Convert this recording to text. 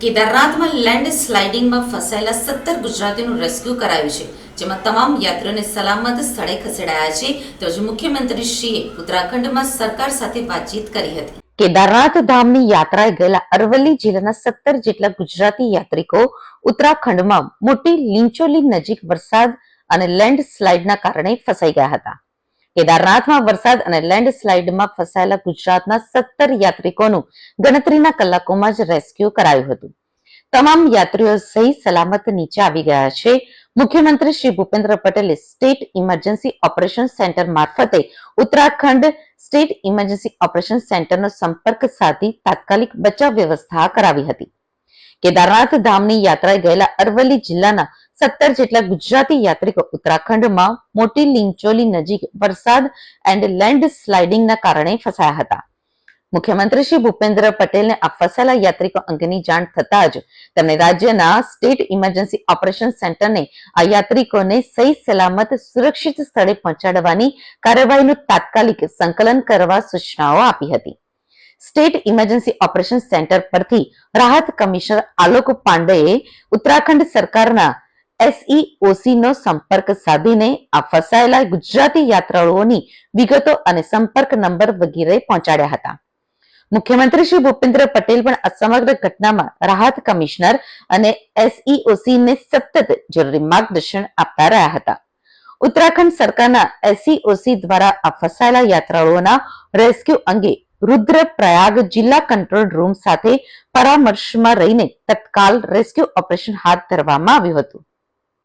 કેદારનાથમાં land સ્લાઇડિંગમાં ફસાયેલા સત્તર ગુજરાતીનું rescue કરાયું છે, જેમાં તમામ યાત્રીઓને સલામત સ્થળે ખસેડાયા છે. તેમજ મુખ્યમંત્રીશ્રીએ ઉત્તરાખંડમાં સરકાર સાથે વાતચીત કરી હતી. કેદારનાથ ધામની યાત્રાએ ગયેલા અરવલ્લી જિલ્લાના સત્તર જેટલા ગુજરાતી યાત્રિકો ઉત્તરાખંડમાં મોટી લીંચોલી નજીક વરસાદ અને લેન્ડ સ્લાઇડના કારણે ફસાઈ ગયા હતા. કેદારનાથમાં વરસાદ અને લેન્ડસ્લાઇડમાં ફસાયેલા ગુજરાતના સત્તર યાત્રિકોનું ગણતરીના કલાકોમાં જ રેસ્ક્યુ કરાયું હતું. તમામ યાત્રીઓ સહી સલામત નીચે આવી ગયા છે. મુખ્યમંત્રી શ્રી ભૂપેન્દ્ર પટેલે સ્ટેટ ઇમરજન્સી ઓપરેશન સેન્ટર મારફતે ઉત્તરાખંડ સ્ટેટ ઇમરજન્સી ઓપરેશન સેન્ટરનો સંપર્ક સાધી તાત્કાલિક બચાવ વ્યવસ્થા કરાવી હતી. કેદારનાથ ધામની યાત્રાએ ગયેલા અરવલ્લી જિલ્લાના સત્તર જેટલા ગુજરાતી યાત્રિકો ઉત્તરાખંડમાં મોટી લિંચોલી નજીક વરસાદ એન્ડ લેન્ડ સ્લાઇડિંગના કારણે ફસાયા હતા. મુખ્યમંત્રી શ્રી ભૂપેન્દ્ર પટેલને આ ફસાયેલા યાત્રિકો અંગેની જાણ થતા જ તેમણે રાજ્યના સ્ટેટ ઇમરજન્સી ઓપરેશન સેન્ટરને આ યાત્રિકોને સહી સલામત સુરક્ષિત સ્થળે પહોંચાડવાની કાર્યવાહીનું તાત્કાલિક સંકલન કરવા સૂચનાઓ આપી હતી. સ્ટેટ ઇમરજન્સી ઓપરેશન સેન્ટર પરથી રાહત કમિશનર આલોક પાંડેએ ઉત્તરાખંડ સરકારના એસઈઓસી નો સંપર્ક સાધીને આ ફસાયેલા ગુજરાતી યાત્રાળુઓની વિગતો અને સંપર્ક નંબર વગેરે પહોંચાડ્યા હતા. મુખ્યમંત્રી શ્રી ભૂપેન્દ્ર પટેલ પણ આ સમગ્ર ઘટનામાં રાહત કમિશનર અને એસઈઓસી ને સતત જરૂરી માર્ગદર્શન આપતા રહ્યા હતા. ઉત્તરાખંડ સરકારના એસઈઓસી દ્વારા આ ફસાયેલા યાત્રાળુઓના રેસ્ક્યુ અંગે રુદ્રપ્રયાગ જિલ્લા કંટ્રોલ રૂમ સાથે પરામર્શમાં રહીને તત્કાલ રેસ્ક્યુ ઓપરેશન હાથ ધરવામાં આવ્યું હતું.